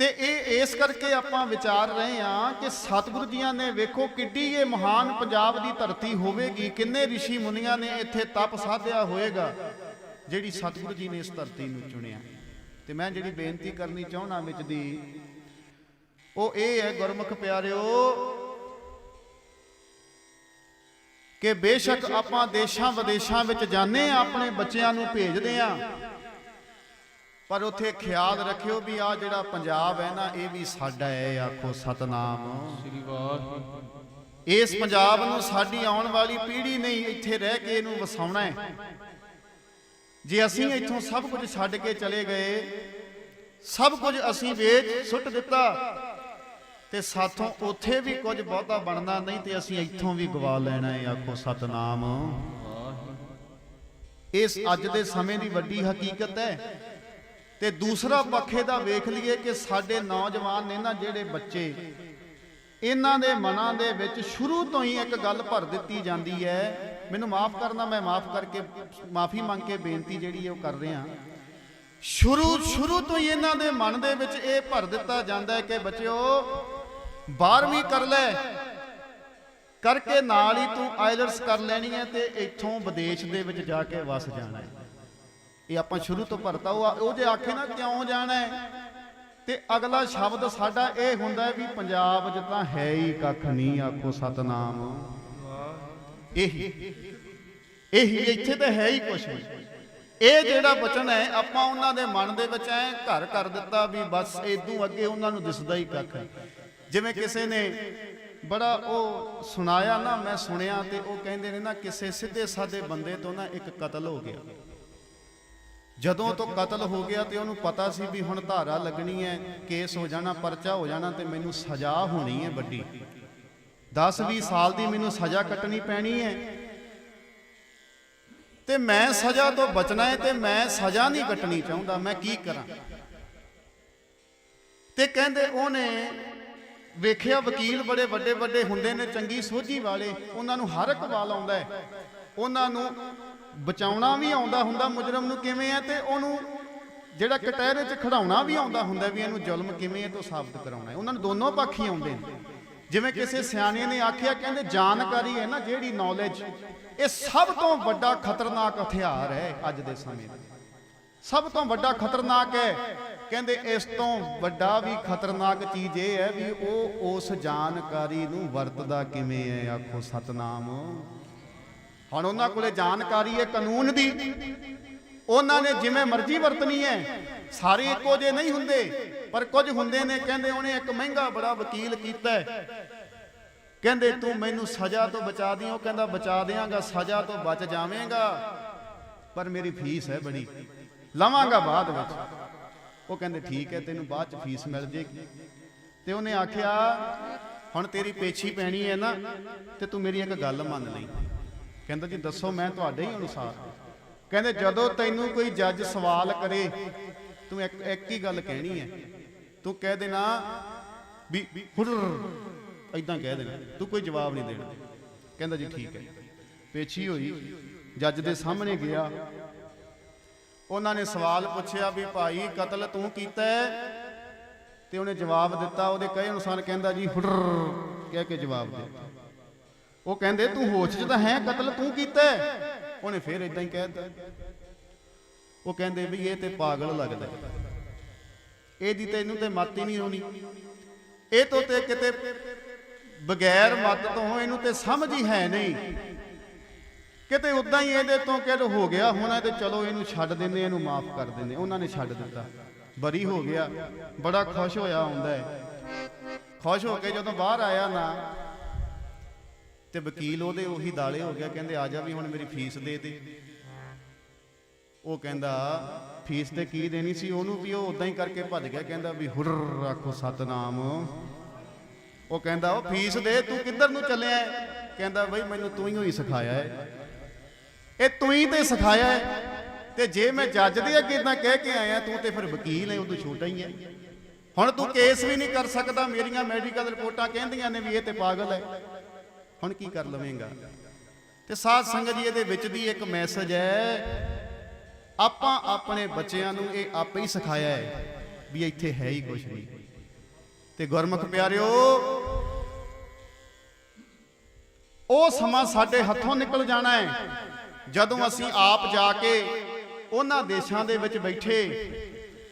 ਤੇ ਇਹ ਇਸ ਕਰਕੇ ਆਪਾਂ ਵਿਚਾਰ ਰਹੇ ਹਾਂ ਕਿ ਸਤਿਗੁਰੂ ਜੀਆਂ ਨੇ ਵੇਖੋ ਕਿੱਡੀ ਇਹ ਮਹਾਨ ਪੰਜਾਬ ਦੀ ਧਰਤੀ ਹੋਵੇਗੀ, ਕਿੰਨੇ ઋષਿ ਮੁਨੀਆਂ ਨੇ ਇੱਥੇ ਤਪ ਸਾਧਿਆ ਹੋਏਗਾ, ਜਿਹੜੀ ਸਤਿਗੁਰੂ ਜੀ ਨੇ ਇਸ ਧਰਤੀ ਨੂੰ ਚੁਣਿਆ। ਤੇ ਮੈਂ ਜਿਹੜੀ ਬੇਨਤੀ ਕਰਨੀ ਚਾਹੁੰਦਾ ਵਿੱਚ ਦੀ, ਉਹ ਇਹ ਹੈ ਗੁਰਮੁਖ ਪਿਆਰਿਓ, ਕਿ ਬੇਸ਼ੱਕ ਆਪਾਂ ਦੇਸ਼ਾਂ ਵਿਦੇਸ਼ਾਂ ਵਿੱਚ ਜਾਂਦੇ ਆ ਆਪਣੇ ਬੱਚਿਆਂ ਨੂੰ ਭੇਜਦੇ ਆ ਪਰ ਉੱਥੇ ਖਿਆਲ ਰੱਖਿਓ ਵੀ ਆ ਜਿਹੜਾ ਪੰਜਾਬ ਹੈ ਨਾ, ਇਹ ਵੀ ਸਾਡਾ ਹੈ, ਆਖੋ ਸਤਨਾਮ। ਸ੍ਰੀ ਵਾਹਿਗੁਰੂ ਇਸ ਪੰਜਾਬ ਨੂੰ ਸਾਡੀ ਆਉਣ ਵਾਲੀ ਪੀੜ੍ਹੀ ਨਹੀਂ ਇੱਥੇ ਰਹਿ ਕੇ ਇਹਨੂੰ ਵਸਾਉਣਾ ਹੈ। ਜੇ ਅਸੀਂ ਇੱਥੋਂ ਸਭ ਕੁਝ ਛੱਡ ਕੇ ਚਲੇ ਗਏ, ਸਭ ਕੁਝ ਅਸੀਂ ਵੇਚ ਸੁੱਟ ਦਿੱਤਾ, ਤੇ ਸਾਥੋਂ ਉੱਥੇ ਵੀ ਕੁਝ ਬਹੁਤਾ ਬਣਨਾ ਨਹੀਂ ਤੇ ਅਸੀਂ ਇੱਥੋਂ ਵੀ ਗਵਾ ਲੈਣਾ ਹੈ, ਆਖੋ ਸਤਨਾਮ। ਇਸ ਅੱਜ ਦੇ ਸਮੇਂ ਦੀ ਵੱਡੀ ਹਕੀਕਤ ਹੈ ਤੇ ਦੂਸਰਾ ਪੱਖੇ ਦਾ ਵੇਖ ਲਈਏ ਕਿ ਸਾਡੇ ਨੌਜਵਾਨ ਨੇ ਨਾ ਜਿਹੜੇ ਬੱਚੇ, ਇਹਨਾਂ ਦੇ ਮਨਾਂ ਦੇ ਵਿੱਚ ਸ਼ੁਰੂ ਤੋਂ ਹੀ ਇੱਕ ਗੱਲ ਭਰ ਦਿੱਤੀ ਜਾਂਦੀ ਹੈ। ਮੈਨੂੰ ਮਾਫ ਕਰਨਾ, ਮੈਂ ਮਾਫ ਕਰਕੇ, ਮਾਫੀ ਮੰਗ ਕੇ ਬੇਨਤੀ ਜਿਹੜੀ ਹੈ ਉਹ ਕਰ ਰਿਹਾ। ਸ਼ੁਰੂ ਸ਼ੁਰੂ ਤੋਂ ਹੀ ਇਹਨਾਂ ਦੇ ਮਨ ਦੇ ਵਿੱਚ ਇਹ ਭਰ ਦਿੱਤਾ ਜਾਂਦਾ ਹੈ ਕਿ ਬੱਚਿਓ 12ਵੀਂ ਕਰ ਲੈ। ਕਰਕੇ ਨਾਲ ਹੀ ਤੂੰ ਆਇਲਟਸ ਕਰ ਲੈਣੀ ਹੈ ਤੇ ਇੱਥੋਂ ਵਿਦੇਸ਼ ਦੇ ਵਿੱਚ ਜਾ ਕੇ ਵਸ ਜਾਣਾ ਹੈ। ਇਹ ਆਪਾਂ ਸ਼ੁਰੂ ਤੋਂ ਭਰਤਾ ਉਹ ਉਹ ਜੇ ਆਖੇ ਨਾ ਕਿਉਂ ਜਾਣਾ ਤੇ ਅਗਲਾ ਸ਼ਬਦ ਸਾਡਾ ਇਹ ਹੁੰਦਾ ਵੀ ਪੰਜਾਬ 'ਚ ਤਾਂ ਹੈ ਹੀ ਕੱਖ ਨਹੀਂ, ਆਖੋ ਸਤਨਾਮ। ਇਹੀ ਇਹੀ ਇੱਥੇ ਤਾਂ ਹੈ ਹੀ ਕੁਛ ਨਹੀਂ। ਇਹ ਜਿਹੜਾ ਬਚਨ ਹੈ, ਆਪਾਂ ਉਹਨਾਂ ਦੇ ਮਨ ਦੇ ਵਿੱਚ ਐ ਘਰ ਕਰ ਦਿੱਤਾ ਵੀ ਬਸ ਇਦੋਂ ਅੱਗੇ ਉਹਨਾਂ ਨੂੰ ਦਿਸਦਾ ਹੀ ਕੱਖ ਜਿਵੇਂ ਕਿਸੇ ਨੇ ਬੜਾ ਉਹ ਸੁਣਾਇਆ ਨਾ, ਮੈਂ ਸੁਣਿਆ ਤੇ ਉਹ ਕਹਿੰਦੇ ਨੇ ਨਾ, ਕਿਸੇ ਸਿੱਧੇ ਸਾਦੇ ਬੰਦੇ ਤੋਂ ਨਾ ਇੱਕ ਕਤਲ ਹੋ ਗਿਆ। ਜਦੋਂ ਤੋਂ ਕਤਲ ਹੋ ਗਿਆ ਤੇ ਉਹਨੂੰ ਪਤਾ ਸੀ ਵੀ ਹੁਣ ਧਾਰਾ ਲੱਗਣੀ ਹੈ, ਕੇਸ ਹੋ ਜਾਣਾ, ਪਰਚਾ ਹੋ ਜਾਣਾ ਤੇ ਮੈਨੂੰ ਸਜ਼ਾ ਹੋਣੀ ਹੈ ਵੱਡੀ। 10-20 ਸਾਲ ਦੀ ਮੈਨੂੰ ਸਜ਼ਾ ਕੱਟਣੀ ਪੈਣੀ ਹੈ। ਤੇ ਮੈਂ ਸਜ਼ਾ ਤੋਂ ਬਚਣਾ ਹੈ ਤੇ ਮੈਂ ਸਜ਼ਾ ਨਹੀਂ ਕੱਟਣੀ ਚਾਹੁੰਦਾ, ਮੈਂ ਕੀ ਕਰਾਂ? ਤੇ ਕਹਿੰਦੇ ਉਹਨੇ ਵੇਖਿਆ ਵਕੀਲ ਬੜੇ ਵੱਡੇ ਵੱਡੇ ਹੁੰਦੇ ਨੇ, ਚੰਗੀ ਸੋਝੀ ਵਾਲੇ, ਉਹਨਾਂ ਨੂੰ ਹਰ ਇੱਕ ਵਾਲ ਆਉਂਦਾ ਹੈ। ਉਹਨਾਂ ਨੂੰ ਬਚਾਉਣਾ ਵੀ ਆਉਂਦਾ ਹੁੰਦਾ ਮੁਜਰਮ ਨੂੰ ਕਿਵੇਂ ਹੈ ਤੇ ਉਹਨੂੰ ਜਿਹੜਾ ਕਟਹਿਰੇ 'ਚ ਖੜਾਉਣਾ ਵੀ ਆਉਂਦਾ ਹੁੰਦਾ ਵੀ ਇਹਨੂੰ ਜ਼ੁਲਮ ਕਿਵੇਂ ਹੈ ਤੋਂ ਸਾਬਤ ਕਰਾਉਣਾ ਹੈ। ਉਹਨਾਂ ਨੂੰ ਦੋਨੋਂ ਪੱਖ ਹੀ ਆਉਂਦੇ ਨੇ। ਜਿਵੇਂ ਕਿਸੇ ਸਿਆਣੇ ਨੇ ਆਖਿਆ, ਕਹਿੰਦੇ ਜਾਣਕਾਰੀ ਹੈ ਨਾ ਜਿਹੜੀ ਨੌਲੇਜ ਇਹ ਸਭ ਤੋਂ ਵੱਡਾ ਖਤਰਨਾਕ ਹਥਿਆਰ ਹੈ ਅੱਜ ਦੇ ਸਮੇਂ ਦਾ। ਸਭ ਤੋਂ ਵੱਡਾ ਖਤਰਨਾਕ ਹੈ। ਕਹਿੰਦੇ ਇਸ ਤੋਂ ਵੱਡਾ ਵੀ ਖਤਰਨਾਕ ਚੀਜ਼ ਇਹ ਹੈ ਵੀ ਉਹ ਉਸ ਜਾਣਕਾਰੀ ਨੂੰ ਵਰਤਦਾ ਕਿਵੇਂ ਹੈ, ਆਖੋ ਸਤਨਾਮ। ਹੁਣ ਉਹਨਾਂ ਕੋਲੇ ਜਾਣਕਾਰੀ ਹੈ ਕਾਨੂੰਨ ਦੀ। ਉਹਨਾਂ ਨੇ ਜਿਵੇਂ ਮਰਜ਼ੀ ਵਰਤਣੀ ਹੈ, ਸਾਰੇ ਇੱਕੋ ਜਿਹੇ ਨਹੀਂ ਹੁੰਦੇ, ਪਰ ਕੁਝ ਹੁੰਦੇ ਨੇ, ਕਹਿੰਦੇ ਉਹਨੇ ਇੱਕ ਮਹਿੰਗਾ ਬੜਾ ਵਕੀਲ ਕੀਤਾ ਕਹਿੰਦੇ, ਤੂੰ ਮੈਨੂੰ ਸਜ਼ਾ ਤੋਂ ਬਚਾ ਦੀ ਉਹ ਕਹਿੰਦਾ, ਬਚਾ ਦਿਆਂਗਾ, ਸਜ਼ਾ ਤੋਂ ਬਚ ਜਾਵੇਂਗਾ। ਪਰ ਮੇਰੀ ਫੀਸ ਹੈ ਬੜੀ। ਲਵਾਂਗਾ ਬਾਅਦ ਵਿੱਚ। ਉਹ ਕਹਿੰਦੇ, ਠੀਕ ਹੈ, ਤੈਨੂੰ ਬਾਅਦ ਚ ਫੀਸ ਮਿਲ ਜੇਗੀ। ਤੇ ਉਹਨੇ ਆਖਿਆ, ਹੁਣ ਤੇਰੀ ਪੇਛੀ ਪੈਣੀ ਹੈ ਨਾ, ਤੇ ਤੂੰ ਮੇਰੀ ਇੱਕ ਗੱਲ ਮੰਨ ਲਈ। ਕਹਿੰਦਾ ਜੀ, ਦੱਸੋ ਮੈਂ ਤੁਹਾਡੇ ਹੀ ਅਨੁਸਾਰ। ਕਹਿੰਦੇ, ਜਦੋਂ ਤੈਨੂੰ ਕੋਈ ਜੱਜ ਸਵਾਲ ਕਰੇ, ਤੂੰ ਇੱਕ ਇੱਕ ਹੀ ਗੱਲ ਕਹਿਣੀ ਹੈ। ਤੂੰ ਕਹਿ ਦੇਣਾ ਵੀ ਹੁਰ ਐਦਾਂ ਕਹਿ ਦੇਣਾ। ਤੂੰ ਕੋਈ ਜਵਾਬ ਨਹੀਂ ਦੇਣਾ। ਕਹਿੰਦਾ ਜੀ, ਠੀਕ ਹੈ। ਪੇਛੀ ਹੋਈ, ਜੱਜ ਦੇ ਸਾਹਮਣੇ ਗਿਆ। ਉਹਨਾਂ ਨੇ ਸਵਾਲ ਪੁੱਛਿਆ ਵੀ ਭਾਈ, ਕਤਲ ਤੂੰ ਕੀਤਾ ਤੇ ਉਹਨੇ ਜਵਾਬ ਦਿੱਤਾ, ਉਹਦੇ ਕਹੇ ਅਨੁਸਾਰ ਕਹਿੰਦਾ ਜੀ ਹੁਰ ਕਹਿ ਕੇ ਜਵਾਬ ਦਿੱਤਾ। ਉਹ ਕਹਿੰਦੇ, ਤੂੰ ਹੋਸ਼ 'ਚ ਤਾਂ ਹੈ, ਕਤਲ ਤੂੰ ਕੀਤਾ ਉਹਨੇ ਫੇਰ ਇਦਾਂ ਹੀ ਕਹਿ ਦਿੱਤਾ। ਉਹ ਕਹਿੰਦੇ ਵੀ ਇਹ ਤੇ ਪਾਗਲ ਲੱਗਦਾ ਇਹਦੀ ਤੇ ਇਹਨੂੰ ਤੇ ਮੱਤ ਹੀ ਨਹੀਂ ਆਉਣੀ। ਇਹ ਤੋਂ ਤੇ ਕਿਤੇ ਬਗੈਰ ਮੱਤ ਤੋਂ ਇਹਨੂੰ ਤੇ ਸਮਝ ਹੀ ਹੈ ਨਹੀਂ। ਕਿਤੇ ਉਦਾਂ ਹੀ ਇਹਦੇ ਤੋਂ ਕਿਹੜ ਹੋ ਗਿਆ, ਹੋਣਾ ਤੇ ਚਲੋ ਇਹਨੂੰ ਛੱਡ ਦਿੰਦੇ, ਇਹਨੂੰ ਮਾਫ ਕਰ ਦਿੰਦੇ, ਉਹਨਾਂ ਨੇ ਛੱਡ ਦਿੱਤਾ। ਬਰੀ ਹੋ ਗਿਆ, ਬੜਾ ਖੁਸ਼ ਹੋਇਆ ਹੁੰਦਾ ਹੈ। ਖੁਸ਼ ਹੋ ਕੇ ਜਦੋਂ ਬਾਹਰ ਆਇਆ ਨਾ ਤੇ ਵਕੀਲ ਉਹਦੇ ਉਹੀ ਦਾਲੇ ਹੋ ਗਿਆ, ਕਹਿੰਦੇ ਆ ਜਾ ਵੀ ਹੁਣ ਮੇਰੀ ਫੀਸ ਦੇ ਦੇ ਉਹ ਕਹਿੰਦਾ, ਫੀਸ ਤੇ ਕੀ ਦੇਣੀ ਸੀ ਉਹਨੂੰ ਵੀ ਉਹ ਉਦਾਂ ਹੀ ਕਰਕੇ ਭੱਜ ਗਿਆ, ਕਹਿੰਦਾ ਵੀ ਹੁਰ ਰੱਖੋ ਸਤਨਾਮ। ਉਹ ਕਹਿੰਦਾ, ਉਹ ਫੀਸ ਦੇ, ਤੂੰ ਕਿੱਧਰ ਨੂੰ ਚੱਲਿਆ ਕਹਿੰਦਾ, ਬਈ ਮੈਨੂੰ ਤੂੰ ਹੀ ਹੋਈ ਸਿਖਾਇਆ ਹੈ। ਇਹ ਤੂੰ ਹੀ ਤੇ ਸਿਖਾਇਆ ਹੈ। ਤੇ ਜੇ ਮੈਂ ਜੱਜ ਦੇ ਅੱਗੇ ਇਦਾਂ ਕਹਿ ਕੇ ਆਇਆ, ਤੂੰ ਤੇ ਫਿਰ ਵਕੀਲ ਹੈ, ਉਦੋਂ ਛੋਟਾ ਹੀ ਹੈ। ਹੁਣ ਤੂੰ ਕੇਸ ਵੀ ਨਹੀਂ ਕਰ ਸਕਦਾ, ਮੇਰੀਆਂ ਮੈਡੀਕਲ ਰਿਪੋਰਟਾਂ ਕਹਿੰਦੀਆਂ ਨੇ ਵੀ ਇਹ ਤੇ ਪਾਗਲ ਹੈ। ਹੁਣ ਕੀ ਕਰ ਲਵੇਂਗਾ? ਤੇ ਸਾਧ ਸੰਗਤ ਜੀ, ਇਹਦੇ ਵਿੱਚ ਦੀ ਇੱਕ ਮੈਸੇਜ ਹੈ, ਆਪਾਂ ਆਪਣੇ ਬੱਚਿਆਂ ਨੂੰ ਇਹ ਆਪੇ ਹੀ ਸਿਖਾਇਆ ਹੈ ਵੀ ਇੱਥੇ ਹੈ ਹੀ ਕੁਝ ਨਹੀਂ। ਤੇ ਗੁਰਮੁਖ ਪਿਆਰਿਓ, ਉਹ ਸਮਾਂ ਸਾਡੇ ਹੱਥੋਂ ਨਿਕਲ ਜਾਣਾ ਹੈ। ਜਦੋਂ ਅਸੀਂ ਆਪ ਜਾ ਕੇ ਉਹਨਾਂ ਦੇਸ਼ਾਂ ਦੇ ਵਿੱਚ ਬੈਠੇ,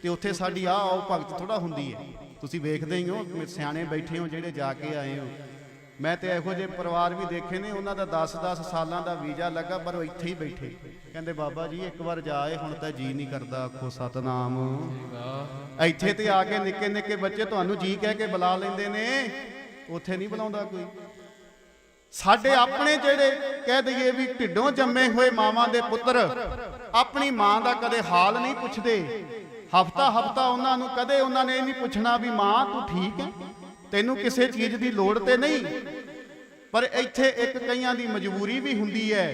ਤੇ ਉੱਥੇ ਸਾਡੀ ਆਹ ਆਓ ਭਗਤ ਥੋੜਾ ਹੁੰਦੀ ਹੈ। ਤੁਸੀਂ ਵੇਖਦੇ ਹੀ ਹੋ ਸਿਆਣੇ ਬੈਠੇ ਹੋ ਜਿਹੜੇ ਜਾ ਕੇ ਆਏ ਹੋ। ਮੈਂ ਤੇ ਇਹੋ ਜਿਹੇ ਪਰਿਵਾਰ ਵੀ ਦੇਖੇ ਨੇ, ਉਹਨਾਂ ਦਾ 10-10 ਸਾਲਾਂ ਦਾ ਵੀਜ਼ਾ ਲੱਗਾ, ਪਰ ਉਹ ਇੱਥੇ ਹੀ ਬੈਠੇ। ਕਹਿੰਦੇ, ਬਾਬਾ ਜੀ, ਇੱਕ ਵਾਰ ਜਾਏ, ਹੁਣ ਤਾਂ ਜੀ ਨਹੀਂ ਕਰਦਾ, ਆਖੋ ਸਤਨਾਮ। ਇੱਥੇ ਤੇ ਆ ਕੇ ਨਿੱਕੇ ਨਿੱਕੇ ਬੱਚੇ ਤੁਹਾਨੂੰ ਜੀ ਕਹਿ ਕੇ ਬੁਲਾ ਲੈਂਦੇ ਨੇ। ਉੱਥੇ ਨਹੀਂ ਬੁਲਾਉਂਦਾ ਕੋਈ। ਸਾਡੇ ਆਪਣੇ ਜਿਹੜੇ ਕਹਿ ਦਈਏ ਵੀ ਢਿੱਡੋਂ ਜੰਮੇ ਹੋਏ ਮਾਵਾਂ ਦੇ ਪੁੱਤਰ, ਆਪਣੀ ਮਾਂ ਦਾ ਕਦੇ ਹਾਲ ਨਹੀਂ ਪੁੱਛਦੇ। ਹਫਤਾ ਹਫਤਾ ਉਹਨਾਂ ਨੂੰ ਕਦੇ ਉਹਨਾਂ ਨੇ ਇਹ ਨਹੀਂ ਪੁੱਛਣਾ ਵੀ, ਮਾਂ, ਤੂੰ ਠੀਕ ਹੈ? ਤੈਨੂੰ ਕਿਸੇ ਚੀਜ਼ ਦੀ ਲੋੜ ਤੇ ਨਹੀਂ। ਪਰ ਇੱਥੇ ਇੱਕ ਕਈਆਂ ਦੀ ਮਜਬੂਰੀ ਵੀ ਹੁੰਦੀ ਹੈ।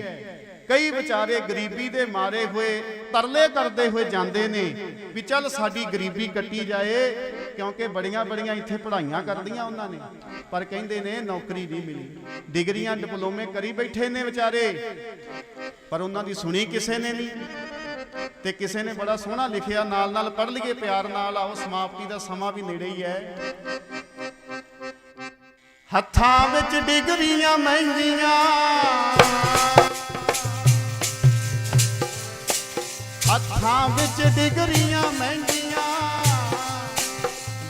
ਕਈ ਵਿਚਾਰੇ ਗਰੀਬੀ ਦੇ ਮਾਰੇ ਹੋਏ ਤਰਲੇ ਕਰਦੇ ਹੋਏ ਜਾਂਦੇ ਨੇ ਵੀ ਚੱਲ ਸਾਡੀ ਗਰੀਬੀ ਕੱਟੀ ਜਾਏ ਕਿਉਂਕਿ ਬੜੀਆਂ ਬੜੀਆਂ ਇੱਥੇ ਪੜ੍ਹਾਈਆਂ ਕਰਦੀਆਂ ਉਹਨਾਂ ਨੇ। ਪਰ ਕਹਿੰਦੇ ਨੇ ਨੌਕਰੀ ਨਹੀਂ ਮਿਲੀ। ਡਿਗਰੀਆਂ ਡਿਪਲੋਮੇ ਕਰੀ ਬੈਠੇ ਨੇ ਵਿਚਾਰੇ। ਪਰ ਉਹਨਾਂ ਦੀ ਸੁਣੀ ਕਿਸੇ ਨੇ ਨਹੀਂ। ਤੇ ਕਿਸੇ ਨੇ ਬੜਾ ਸੋਹਣਾ ਲਿਖਿਆ ਨਾਲ ਨਾਲ ਪੜ੍ਹ ਲਈਏ ਪਿਆਰ ਨਾਲ ਆਓ ਸਮਾਪਤੀ ਦਾ ਸਮਾਂ ਵੀ ਨੇੜੇ ਹੀ ਹੈ। ਹੱਥਾਂ ਵਿੱਚ ਡਿਗਰੀਆਂ ਮਹਿੰਗੀਆਂ। ਹੱਥਾਂ ਵਿੱਚ ਡਿਗਰੀਆਂ ਮਹਿੰਗੀਆਂ।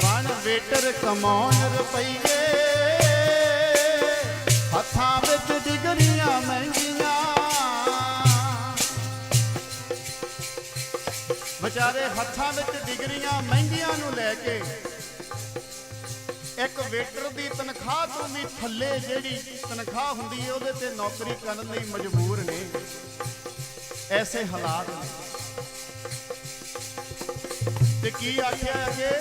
ਬਣ ਵੇਟਰ ਕਮਾਉਣ ਰੁਪਈਏ। ਹੱਥਾਂ ਵਿੱਚ ਡਿਗਰੀਆਂ ਮਹਿੰਗੀਆਂ। ਵਿਚਾਰੇ ਹੱਥਾਂ ਵਿੱਚ ਡਿਗਰੀਆਂ ਮਹਿੰਗੀਆਂ ਨੂੰ ਲੈ ਕੇ ਇੱਕ ਵੇਟਰ ਦੀ ਤਨਖਾਹ ਤੋਂ ਵੀ ਥੱਲੇ ਜਿਹੜੀ ਤਨਖਾਹ ਹੁੰਦੀ ਹੈ ਉਹਦੇ ਤੇ ਨੌਕਰੀ ਕਰਨ ਲਈ ਮਜਬੂਰ ਨੇ। ਐਸੇ ਹਾਲਾਤ ਤੇ ਕੀ ਆਖਿਆ ਅੱਗੇ?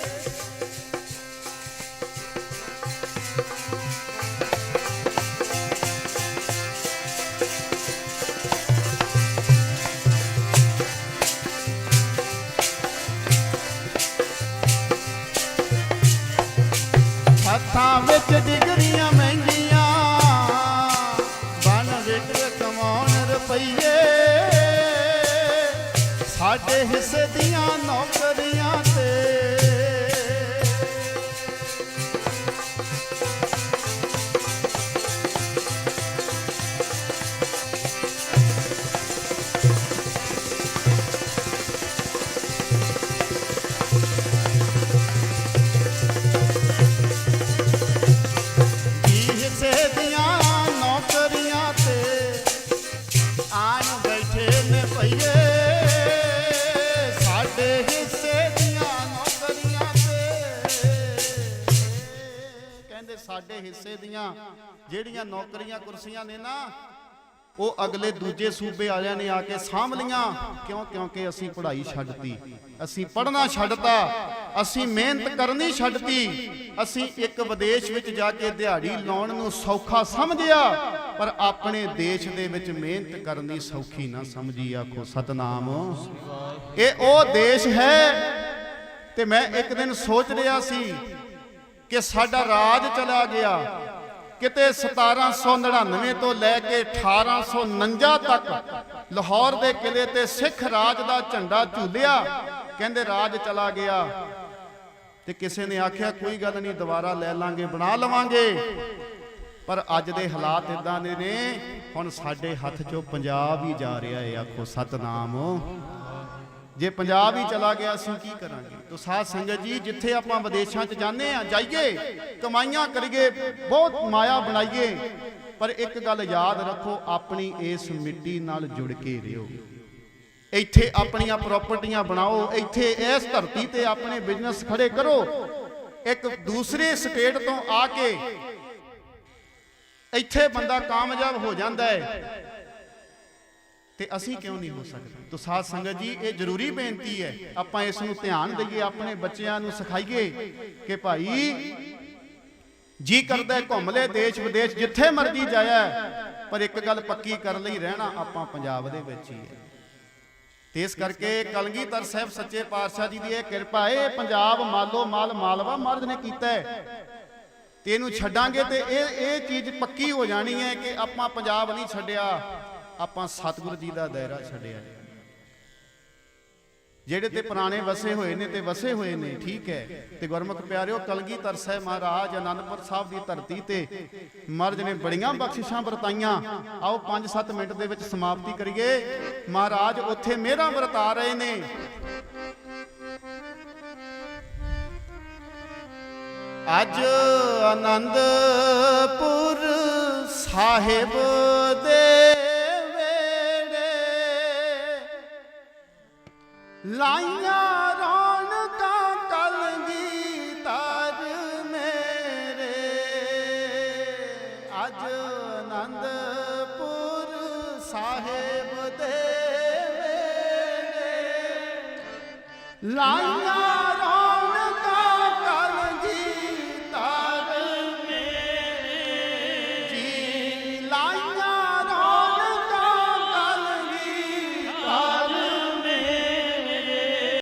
ਹੱਥਾਂ ਵਿੱਚ ਡਿਗਰੀਆਂ ਆਣ ਬੈਠੇ ਨੇ ਭਈਏ। ਸਾਡੇ ਹਿੱਸੇ ਦੀਆਂ ਨੌਕਰੀਆਂ ਤੇ। ਕਹਿੰਦੇ ਸਾਡੇ ਹਿੱਸੇ ਦੀਆਂ ਜਿਹੜੀਆਂ ਨੌਕਰੀਆਂ ਕੁਰਸੀਆਂ ਨੇ ਨਾ, ਉਹ ਅਗਲੇ ਦੂਜੇ ਸੂਬੇ ਵਾਲਿਆਂ ਨੇ ਆ ਕੇ ਸਾਂਭ ਲੀਆਂ ਕਿਉਂ? ਕਿਉਂਕਿ ਅਸੀਂ ਪੜ੍ਹਾਈ ਛੱਡਤੀ। ਅਸੀਂ ਪੜ੍ਹਨਾ ਛੱਡਤਾ। ਅਸੀਂ ਮਿਹਨਤ ਕਰਨੀ ਛੱਡਤੀ। ਅਸੀਂ ਇੱਕ ਵਿਦੇਸ਼ ਵਿੱਚ ਜਾ ਕੇ ਦਿਹਾੜੀ ਲਾਉਣ ਨੂੰ ਸੌਖਾ ਸਮਝਿਆ। ਪਰ ਆਪਣੇ ਦੇਸ਼ ਦੇ ਵਿੱਚ ਮਿਹਨਤ ਕਰਨੀ ਸੌਖੀ ਨਾ ਸਮਝੀ ਆਖੋ, ਸਤਨਾਮ। ਇਹ ਉਹ ਦੇਸ਼ ਹੈ ਤੇ ਮੈਂ ਇੱਕ ਦਿਨ ਸੋਚ ਰਿਹਾ ਸੀ ਕਿ ਸਾਡਾ ਰਾਜ ਚਲਾ ਗਿਆ। ਕਿਤੇ 1799 ਤੋਂ ਲੈ ਕੇ 1849 ਤੱਕ ਲਾਹੌਰ ਦੇ ਕਿਲੇ ਤੇ ਸਿੱਖ ਰਾਜ ਦਾ ਝੰਡਾ ਝੂਲਿਆ, ਕਹਿੰਦੇ ਰਾਜ ਚਲਾ ਗਿਆ। ਤੇ ਕਿਸੇ ਨੇ ਆਖਿਆ, ਕੋਈ ਗੱਲ ਨਹੀਂ, ਦੁਬਾਰਾ ਲੈ ਲਾਂਗੇ, ਬਣਾ ਲਵਾਂਗੇ। ਪਰ ਅੱਜ ਦੇ ਹਾਲਾਤ ਇਦਾਂ ਦੇ ਨੇ, ਹੁਣ ਸਾਡੇ ਹੱਥ 'ਚੋਂ ਪੰਜਾਬ ਹੀ ਜਾ ਰਿਹਾ ਹੈ, ਆਖੋ ਸਤਨਾਮ। ਜੇ ਪੰਜਾਬ ਹੀ ਚਲਾ ਗਿਆ, ਅਸੀਂ ਕੀ ਕਰਾਂਗੇ? ਤੋ ਸਾਧ ਸੰਗਤ ਜੀ, ਜਿੱਥੇ ਆਪਾਂ ਵਿਦੇਸ਼ਾਂ 'ਚ ਜਾਂਦੇ ਆ ਜਾਈਏ, ਕਮਾਈਆਂ ਕਰੀਏ, ਬਹੁਤ ਮਾਇਆ ਬਣਾਈਏ, ਪਰ ਇੱਕ ਗੱਲ ਯਾਦ ਰੱਖੋ, ਆਪਣੀ ਇਸ ਮਿੱਟੀ ਨਾਲ ਜੁੜ ਕੇ ਰਹੋ ਇੱਥੇ ਆਪਣੀਆਂ ਪ੍ਰਾਪਰਟੀਆਂ ਬਣਾਓ, ਇੱਥੇ ਇਸ ਧਰਤੀ ਤੇ ਆਪਣੇ ਬਿਜ਼ਨਸ ਖੜੇ ਕਰੋ। ਇੱਕ ਦੂਸਰੇ ਸਟੇਟ ਤੋਂ ਆ ਕੇ ਇੱਥੇ ਬੰਦਾ ਕਾਮਯਾਬ ਹੋ ਜਾਂਦਾ ਹੈ। ਤੇ ਅਸੀਂ ਕਿਉਂ ਨਹੀਂ ਹੋ ਸਕਦੇ? ਤੋ ਸਾਧ ਸੰਗਤ ਜੀ, ਇਹ ਜ਼ਰੂਰੀ ਬੇਨਤੀ ਹੈ, ਆਪਾਂ ਇਸ ਨੂੰ ਧਿਆਨ ਦਈਏ, ਆਪਣੇ ਬੱਚਿਆਂ ਨੂੰ ਸਿਖਾਈਏ ਕਿ ਭਾਈ, ਜੀ ਕਰਦਾ ਘੁੰਮ ਲੈ ਦੇਸ਼ ਵਿਦੇਸ਼, ਜਿੱਥੇ ਮਰਜ਼ੀ ਜਾਇਆ ਪਰ ਇੱਕ ਗੱਲ ਪੱਕੀ ਕਰਨ ਲਈ, ਰਹਿਣਾ ਆਪਾਂ ਪੰਜਾਬ ਦੇ ਵਿੱਚ ਹੀ ਹੈ। ਤੇ ਇਸ ਕਰਕੇ ਕਲਗੀਧਰ ਸਾਹਿਬ ਸੱਚੇ ਪਾਤਸ਼ਾਹ ਜੀ ਦੀ ਇਹ ਕਿਰਪਾ ਹੈ, ਇਹ ਪੰਜਾਬ ਮਾਲੋ ਮਾਲ ਮਾਲਵਾ ਮਰਦ ਨੇ ਕੀਤਾ ਹੈ। ਤੇ ਇਹਨੂੰ ਛੱਡਾਂਗੇ ਤੇ ਇਹ ਇਹ ਚੀਜ਼ ਪੱਕੀ ਹੋ ਜਾਣੀ ਹੈ ਕਿ ਆਪਾਂ ਪੰਜਾਬ ਨਹੀਂ ਛੱਡਿਆ ਆਪਾਂ ਸਤਿਗੁਰੂ ਜੀ ਦਾ ਦਾਇਰਾ ਛੱਡਿਆ। ਜਿਹੜੇ ਤੇ ਪੁਰਾਣੇ ਵਸੇ ਹੋਏ ਨੇ ਤੇ ਵਸੇ ਹੋਏ ਨੇ ਠੀਕ ਹੈ। ਤੇ ਗੁਰਮੁਖ ਪਿਆਰਿਓ ਕਲਗੀਧਰ ਸਾਹਿਬ ਮਹਾਰਾਜ ਅਨੰਦਪੁਰ ਸਾਹਿਬ ਦੀ ਧਰਤੀ ਤੇ ਮਹਾਰਾਜ ਨੇ ਬੜੀਆਂ ਬਖਸ਼ਿਸ਼ਾਂ ਵਰਤਾਈਆਂ। ਆਓ 5-7 ਮਿੰਟ ਦੇ ਵਿੱਚ ਸਮਾਪਤੀ ਕਰੀਏ। ਮਹਾਰਾਜ ਉੱਥੇ ਮਿਹਰਾਂ ਵਰਤਾ ਰਹੇ ਨੇ। ਅੱਜ ਆਨੰਦਪੁਰ ਸਾਹਿਬ ਦੇ ਵੇੜੇ ਲਾਈਆਂ ਰੌਣਕਾਂ ਕਲਗੀ ਤਰ ਮੇਰੇ। ਅੱਜ ਆਨੰਦਪੁਰ ਸਾਹਿਬ ਦੇ ਵੇੜੇ ਲਾਈਆਂ